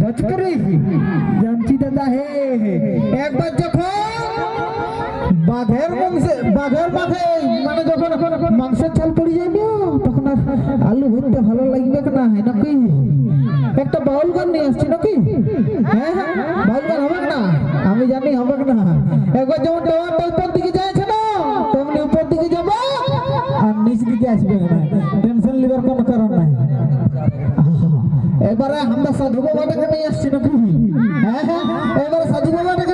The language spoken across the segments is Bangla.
ভোজপুরি জানছি দাদা হে। একবার যখন মানে মাংসের চাল পড়ে যাবে তখন আর আলু ভরতে ভালো লাগবে না, হয় নাকি? একটা বাউল গান নিয়ে আসছি নাকি? হ্যাঁ হ্যাঁ বাউল গান হবে না? আমি জানি হবে না। একবার যেমন টাওয়ারটা উপর দিকে যাচ্ছে না তেমনি উপর দিকে যাব, আর নিচ দিকে আসবে না। টেনশন লিবার কোনো কারণ নাই। এবারে আমরা সাধু বাবাটাকে নিয়ে আসছি নাকি? হ্যাঁ হ্যাঁ এবারে সাধু বাবাটাকে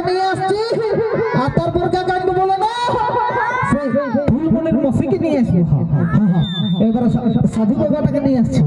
নিয়ে এবার হ্যাঁ। এবারে সা- সা- সাধু বাবাটাকে নিয়ে আসছি।